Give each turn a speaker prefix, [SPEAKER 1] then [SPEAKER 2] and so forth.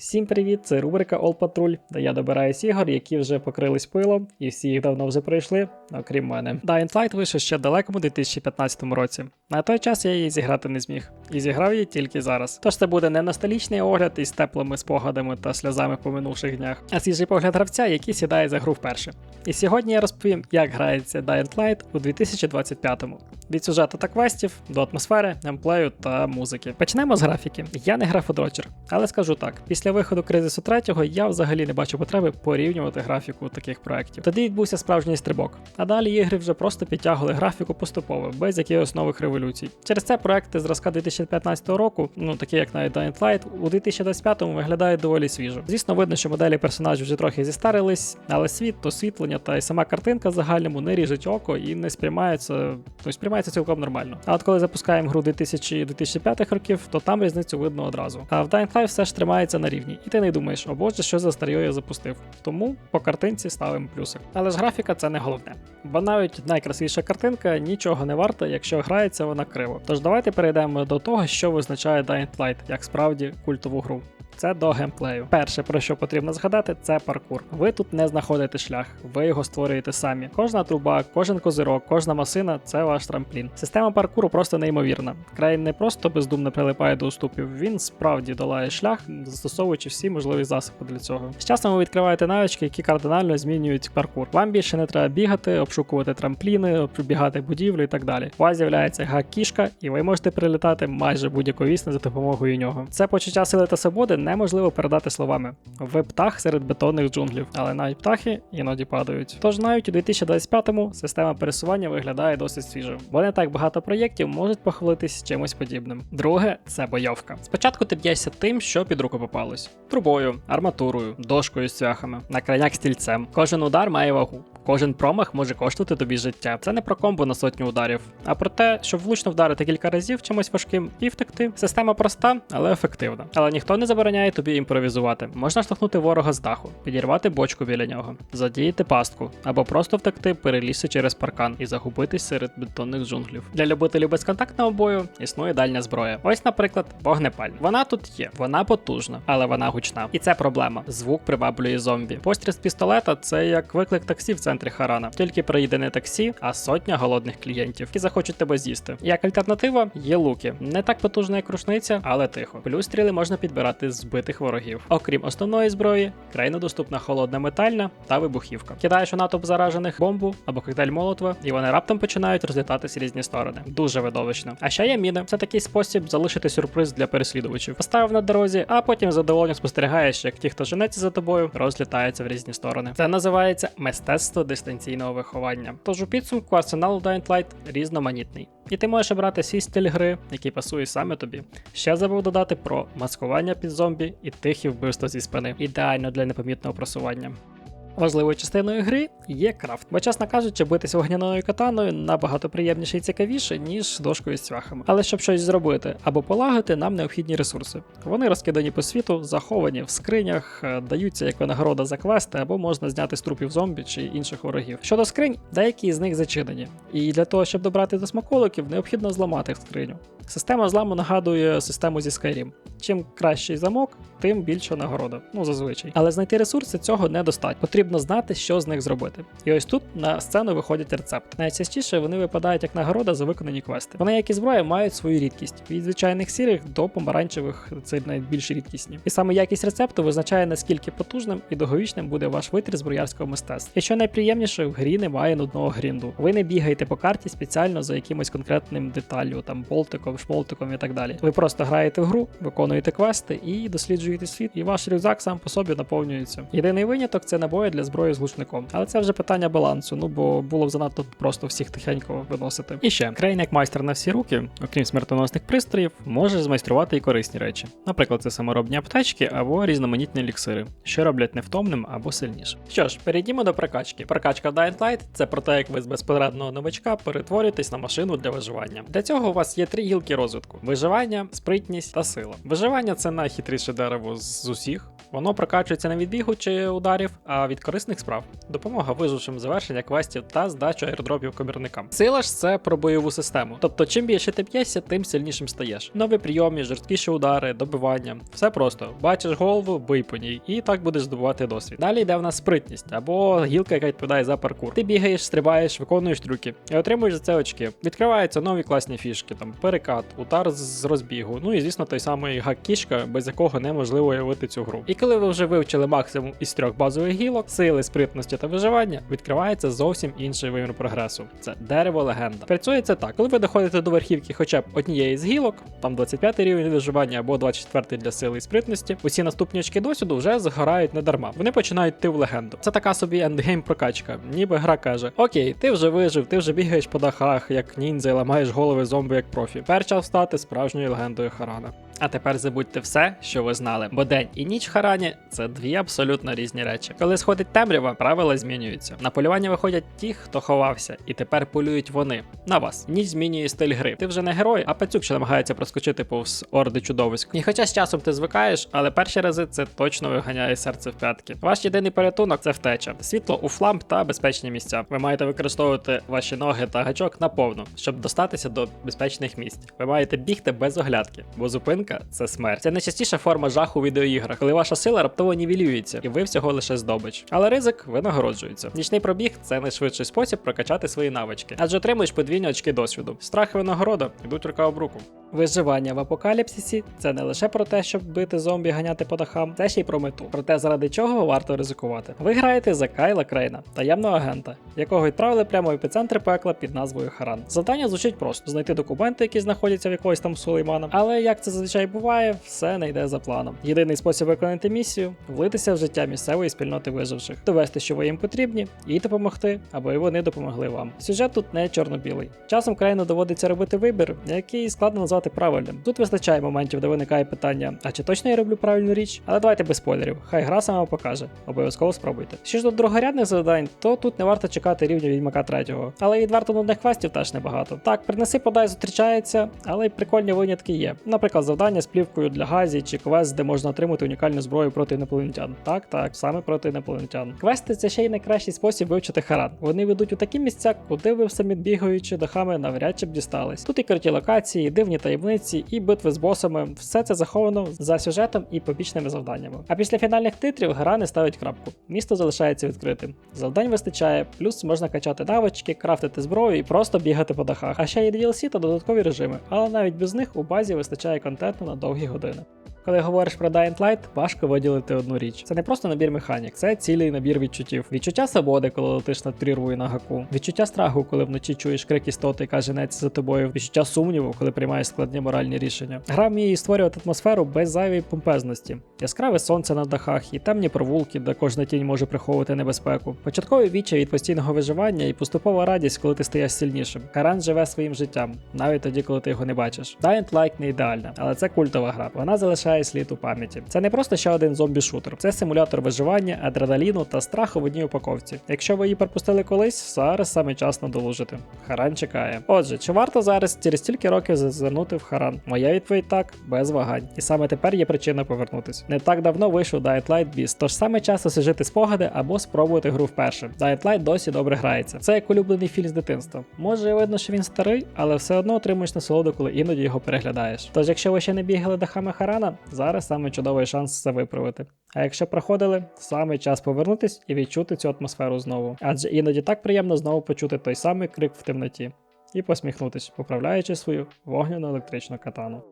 [SPEAKER 1] Всім привіт! Це рубрика All Patrol, де я добираюсь ігор, які вже покрились пилом, і всі їх давно вже пройшли, окрім мене. Dying Light вийшов ще в далекому 2015 році. На той час я її зіграти не зміг, і зіграв її тільки зараз. Тож це буде не ностальгічний огляд із теплими спогадами та сльозами по минувших днях, а свіжий погляд гравця, який сідає за гру вперше. І сьогодні я розповім, як грається Dying Light у 2025-му. Від сюжету та квестів до атмосфери, геймплею та музики. Почнемо з графіки. Я не графодрочер, але скажу так: після виходу кризису третього я взагалі не бачу потреби порівнювати графіку таких проєктів. Тоді відбувся справжній стрибок. А далі ігри вже просто підтягували графіку поступово, без якихось нових революцій. Через це проекти зразка 2015 року, ну такі як навіть Dying Light, у 2025-му виглядають доволі свіжо. Звісно, видно, що моделі персонажів вже трохи зістарились, але світ, освітлення та й сама картинка в загальному не ріжуть око і не сприймаються, ну, сприймається цілком нормально. А от коли запускаємо гру 2000-2005 років, то там різницю видно одразу. А в Dying Light все ж тримається на рівні, і ти не думаєш, о боже, що за старьо я запустив. Тому по картинці ставимо плюсик. Але ж графіка це не головне. Бо навіть найкрасивіша картинка нічого не варта, якщо грається вона криво. Тож давайте перейдемо до того, що визначає Dying Light як справді культову гру. Це до геймплею. Перше, про що потрібно згадати, це паркур. Ви тут не знаходите шлях, ви його створюєте самі. Кожна труба, кожен козирок, кожна масина це ваш трамплін. Система паркуру просто неймовірна. Край не просто бездумно прилипає до уступів, він справді долає шлях, застосовуючи всі можливі засоби для цього. З часом ви відкриваєте навички, які кардинально змінюють паркур. Вам більше не треба бігати, обшукувати трампліни, оббігати будівлю і так далі. У вас з'являється гак-кішка, і ви можете прилітати майже будь-яку вісну за допомогою нього. Це почуття сили та свободи неможливо передати словами. Ви птах серед бетонних джунглів, але навіть птахи іноді падають. Тож навіть у 2025-му система пересування виглядає досить свіжо, бо не так багато проєктів можуть похвалитись чимось подібним. Друге це бойовка. Спочатку ти б'єшся тим, що під руку попалось: трубою, арматурою, дошкою з цвяхами, на крайняк стільцем. Кожен удар має вагу. Кожен промах може коштувати тобі життя. Це не про комбо на сотню ударів, а про те, щоб влучно вдарити кілька разів чимось важким і втекти. Система проста, але ефективна. Але ніхто не забороняє тобі імпровізувати. Можна штовхнути ворога з даху, підірвати бочку біля нього, задіяти пастку або просто втекти, перелізти через паркан і загубитись серед бетонних джунглів. Для любителів безконтактного бою існує дальня зброя. Ось, наприклад, вогнепаль. Вона тут є, вона потужна, але вона гучна. І це проблема. Звук приваблює зомбі. Постріл з пістолета це як виклик таксі в центрі Харана. Тільки приїде не таксі, а сотня голодних клієнтів, які захочуть тебе з'їсти. Як альтернатива є луки. Не так потужна, як рушниця, але тихо. Плюс стріли можна підбирати з збитих ворогів. Окрім основної зброї, крайно доступна холодна метальна та вибухівка. Кидаєш у натовп заражених бомбу або коктейль молотова, і вони раптом починають розлітатися різні сторони. Дуже видовищно. А ще є міни. Це такий спосіб залишити сюрприз для переслідувачів. Поставив на дорозі, а потім з задоволенням спостерігаєш, як ті, хто женеться за тобою, розлітаються в різні сторони. Це називається мистецтво дистанційного виховання. Тож у підсумку арсенал Dying Light різноманітний. І ти можеш обрати свій стиль гри, який пасує саме тобі. Ще забув додати про маскування під зомбі і тихі вбивства зі спини. Ідеально для непомітного просування. Важливою частиною гри є крафт, бо, чесно кажучи, битись вогняною катаною набагато приємніше і цікавіше, ніж дошкою з цвяхами. Але щоб щось зробити або полагити, нам необхідні ресурси. Вони розкидані по світу, заховані в скринях, е, даються як винагорода за квести, або можна зняти з трупів зомбі чи інших ворогів. Щодо скринь, деякі з них зачинені. І для того, щоб добрати до смаколиків, необхідно зламати скриню. Система зламу нагадує систему зі Skyrim. Чим кращий замок, тим більша нагорода. Ну зазвичай. Але знайти ресурси цього недостатньо. Потрібно знати, що з них зробити. І ось тут на сцену виходять рецепти. Найчастіше вони випадають як нагорода за виконані квести. Вони, як і зброя, мають свою рідкість від звичайних сірих до помаранчевих, це навіть більш рідкісні. І саме якість рецепту визначає наскільки потужним і довговічним буде ваш витір зброярського мистецтва. І що найприємніше, в грі немає нудного грінду. Ви не бігаєте по карті спеціально за якимось конкретним деталлю, там болтиком, шмолтиком і так далі. Ви просто граєте в гру, виконуєте квести і досліджуєте світ, і ваш рюкзак сам по собі наповнюється. Єдиний виняток це набої для зброї з глушником. Але це вже питання балансу. Ну бо було б занадто просто всіх тихенько виносити. І ще Крейн, як майстер на всі руки, окрім смертоносних пристроїв, може змайструвати і корисні речі. Наприклад, це саморобні аптечки або різноманітні еліксири, що роблять невтомним або сильніше. Що ж, перейдімо до прокачки. Прокачка Dying Light – це про те, як ви з безпорадного новачка перетворюєтесь на машину для виживання. Для цього у вас є три гілки розвитку: виживання, спритність та сила. Виживання це найхитріше дерево з усіх. Воно прокачується не від бігу чи ударів, а від корисних справ. Допомога вижившим завершення квестів та здачу аірдропів комірникам. Сила ж це про бойову систему. Тобто, чим більше ти п'єшся, тим сильнішим стаєш. Нові прийоми, жорсткіші удари, добивання. Все просто. Бачиш голову, бий по ній, і так будеш здобувати досвід. Далі йде в нас спритність або гілка, яка відповідає за паркур. Ти бігаєш, стрибаєш, виконуєш трюки і отримуєш за це очки. Відкриваються нові класні фішки, там перекат, удар з розбігу. Ну і звісно, той самий гак кішка, без якого неможливо уявити цю гру. І коли ви вже вивчили максимум із трьох базових гілок, сили, спритності та виживання, відкривається зовсім інший вимір прогресу. Це дерево легенда. Працює це так, коли ви доходите до верхівки хоча б однієї з гілок, там 25 рівень виживання або 24 для сили і спритності, усі наступні очки досвіду вже згорають не дарма. Вони починають йти в легенду. Це така собі ендгейм прокачка. Ніби гра каже: Окей, ти вже вижив, ти вже бігаєш по дахах, як ніндзя, і ламаєш голови зомби як профі. Тепер час стати справжньою легендою Харана. А тепер забудьте все, що ви знали, бо день і ніч в Харані це дві абсолютно різні речі. Коли сходить темрява, правила змінюються. На полювання виходять ті, хто ховався, і тепер полюють вони на вас. Ніч змінює стиль гри. Ти вже не герой, а пацюк, що намагається проскочити повз орди чудовиськ. І хоча з часом ти звикаєш, але перші рази це точно виганяє серце в п'ятки. Ваш єдиний порятунок це втеча, світло у фламп та безпечні місця. Ви маєте використовувати ваші ноги та гачок наповну, щоб достатися до безпечних місць. Ви маєте бігти без оглядки, бо зупинка це смерть. Це найчастіша форма жаху у відеоіграх, коли ваша сила раптово нівелюється, і ви всього лише здобич. Але ризик винагороджується. Нічний пробіг це найшвидший спосіб прокачати свої навички, адже отримуєш подвійні очки досвіду. Страх і винагорода йдуть рука об руку. Виживання в апокаліпсисі це не лише про те, щоб бити зомбі, ганяти по дахам, це ще й про мету. Про те, заради чого варто ризикувати. Ви граєте за Кайла Крейна, таємного агента, якого відправили прямо в епіцентр пекла під назвою Харан. Завдання звучить просто: знайти документи, які знаходяться в якогось там Сулеймана. Але як це зазвичай буває, все не йде за планом. Єдиний спосіб виконати місію влитися в життя місцевої спільноти виживших, довести, що ви їм потрібні, і допомогти, аби вони допомогли вам. Сюжет тут не чорно-білий. Часом Крейну доводиться робити вибір, який складно назвати правильним. Тут вистачає моментів, де виникає питання: а чи точно я роблю правильну річ? Але давайте без спойлерів. Хай гра сама покаже. Обов'язково спробуйте. Що ж до другорядних завдань, то тут не варто чекати рівня відьмака третього. Але і відверто нудних квестів теж небагато. Так, принеси подай зустрічається, але й прикольні винятки є. Наприклад, завдання з плівкою для газі чи квест, де можна отримати унікальну зброю проти інопланетян. Так, так, саме проти інопланетян. Квести це ще й найкращий спосіб вивчити харан. Вони ведуть у такі місця, куди ви самі бігаючи дахами навряд чи б дістались. Тут і круті локації, дивні таємниці, і битви з босами. Все це заховано за сюжетом і побічними завданнями. А після фінальних титрів гра не ставить крапку. Місто залишається відкритим. Завдань вистачає, плюс можна качати навички, крафтити зброю і просто бігати по дахах. А ще є DLC та додаткові режими, але навіть без них у базі вистачає контенту на довгі години. Коли говориш про Dying Light, важко виділити одну річ. Це не просто набір механік, це цілий набір відчуттів. Відчуття свободи, коли летиш над прірвою на гаку. Відчуття страху, коли вночі чуєш крик істоти, яка женеться за тобою. Відчуття сумніву, коли приймаєш складні моральні рішення. Гра вміє створювати атмосферу без зайвої помпезності. Яскраве сонце на дахах і темні провулки, де кожна тінь може приховувати небезпеку. Початковий відчай від постійного виживання і поступова радість, коли ти стаєш сильнішим. Каран живе своїм життям, навіть тоді, коли ти його не бачиш. Dying Light не ідеальна, але це культова гра. Вона залишає слід у пам'яті. Це не просто ще один зомбі-шутер, це симулятор виживання, адреналіну та страху в одній упаковці. Якщо ви її пропустили колись, зараз саме час надолужити. Харан чекає. Отже, чи варто зараз через стільки років зазирнути в Харан? Моя відповідь так, без вагань. І саме тепер є причина повернутись. Не так давно вийшов Dying Light Beast, тож саме час освіжити спогади або спробувати гру вперше. Dying Light досі добре грається. Це як улюблений фільм з дитинства. Може видно, що він старий, але все одно отримуєш насолоду, коли іноді його переглядаєш. Тож, якщо ви ще не бігали дахами Харана, зараз саме чудовий шанс це виправити. А якщо проходили, саме час повернутись і відчути цю атмосферу знову. Адже іноді так приємно знову почути той самий крик в темноті і посміхнутись, поправляючи свою вогняну електричну катану.